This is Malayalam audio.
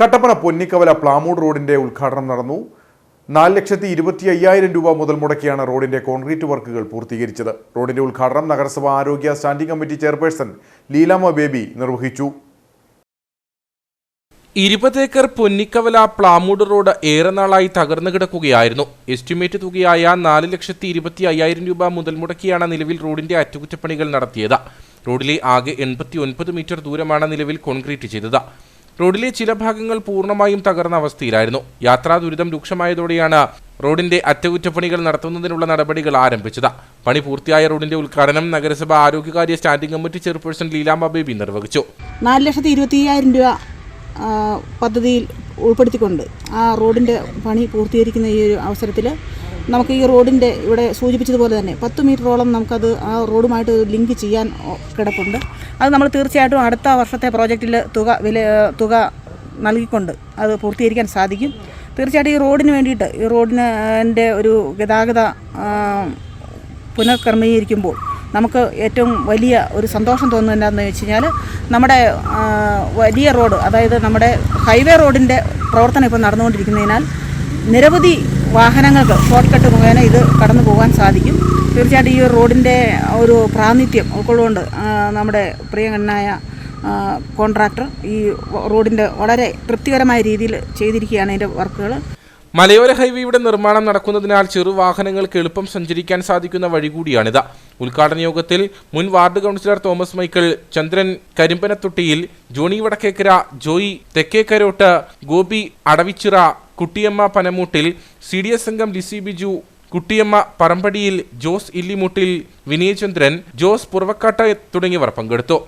കട്ടപ്പന പൊന്നിക്കവല പ്ലാമൂഡ് റോഡിന്റെ ഉദ്ഘാടനം നടന്നു. നാല് ലക്ഷത്തി ഇരുപത്തി അയ്യായിരം രൂപ മുതൽ മുടക്കിയാണ് റോഡിന്റെ കോൺക്രീറ്റ് വർക്കുകൾ പൂർത്തീകരിച്ചത്. റോഡിന്റെ ഉദ്ഘാടനം നഗരസഭ ആരോഗ്യ standing committee chairperson Leelama Baby നിർവഹിച്ചു. ഇരുപതേക്കർ പൊന്നിക്കവല പ്ലാമൂഡ് റോഡ് ഏറെ നാളായി തകർന്നു കിടക്കുകയായിരുന്നു. എസ്റ്റിമേറ്റ് തുകയായ നാല് ലക്ഷത്തി ഇരുപത്തി അയ്യായിരം രൂപ മുതൽ മുടക്കിയാണ് നിലവിൽ റോഡിന്റെ അറ്റകുറ്റപ്പണികൾ നടത്തിയത്. റോഡിലെ ആകെ എൺപത്തി ഒൻപത് മീറ്റർ ദൂരമാണ് നിലവിൽ കോൺക്രീറ്റ് ചെയ്തത്. റോഡിലെ ചില ഭാഗങ്ങൾ പൂർണമായും തകർന്ന അവസ്ഥയിലായിരുന്നു. യാത്രാ ദുരിതം രൂക്ഷമായതോടെയാണ് റോഡിന്റെ അറ്റകുറ്റപ്പണികൾ നടത്തുന്നതിനുള്ള നടപടികൾ ആരംഭിച്ചത്. പണി പൂർത്തിയായ റോഡിന്റെ ഉദ്ഘാടനം നഗരസഭ ആരോഗ്യകാര്യ standing committee chairperson Leelama Baby നിർവഹിച്ചു. നാല് ലക്ഷത്തി ഇരുപത്തി രൂപ പദ്ധതിയിൽ ഉൾപ്പെടുത്തിക്കൊണ്ട് ആ റോഡിന്റെ പണി പൂർത്തീകരിക്കുന്ന ഈ ഒരു അവസരത്തിൽ നമുക്ക് ഈ റോഡിന്റെ ഇവിടെ സൂചിപ്പിച്ചതുപോലെ തന്നെ പത്ത് മീറ്ററോളം നമുക്കത് ആ റോഡുമായിട്ട് ലിങ്ക് ചെയ്യാൻ കിടപ്പുണ്ട്. അത് നമ്മൾ തീർച്ചയായിട്ടും അടുത്ത വർഷത്തെ പ്രോജക്റ്റിൽ തുക വില തുക നൽകിക്കൊണ്ട് അത് പൂർത്തീകരിക്കാൻ സാധിക്കും. തീർച്ചയായിട്ടും ഈ റോഡിന് വേണ്ടിയിട്ട് ഈ റോഡിന് എന്റെ ഒരു ഗതാഗത പുനഃക്രമീകരിക്കുമ്പോൾ നമുക്ക് ഏറ്റവും വലിയ ഒരു സന്തോഷം തോന്നുന്നത് എന്താണെന്ന് വെച്ച് കഴിഞ്ഞാൽ നമ്മുടെ വലിയ റോഡ് അതായത് നമ്മുടെ ഹൈവേ റോഡിന്റെ പ്രവർത്തനം ഇപ്പോൾ നടന്നുകൊണ്ടിരിക്കുന്നതിനാൽ നിരവധി വാഹനങ്ങൾക്ക് ഷോർട്ട് കട്ട് മുഖേന ഇത് കടന്നു പോകാൻ സാധിക്കും. തീർച്ചയായിട്ടും ഈ റോഡിന്റെ ഒരു പ്രാതിനിധ്യം ഉൾക്കൊള്ളുകൊണ്ട് നമ്മുടെ പ്രിയങ്കണ്ണനായ കോൺട്രാക്ടർ ഈ റോഡിന്റെ വളരെ തൃപ്തികരമായ രീതിയിൽ ചെയ്തിരിക്കുകയാണ് അതിന്റെ വർക്കുകൾ മലയോര ഹൈവേയുടെ നിർമ്മാണം നടക്കുന്നതിനാൽ ചെറുവാഹനങ്ങൾക്ക് എളുപ്പം സഞ്ചരിക്കാൻ സാധിക്കുന്ന വഴി കൂടിയാണിത്. ഉദ്ഘാടന യോഗത്തിൽ മുൻ ward councillor Thomas Michael Chandran Karimpanathottiyil Johnny Vadakkekkara Joy Thekkekkarottu Gopi Adavichira Kuttiyamma Panamoottil C D S അംഗം ലിസി ബിജു കുട്ടിയമ്മ പറമ്പടിയിൽ ജോസ് ഇല്ലിമുട്ടിൽ വിനയചന്ദ്രൻ ജോസ് പുറവക്കാട്ട തുടങ്ങിയവർ പങ്കെടുത്തു.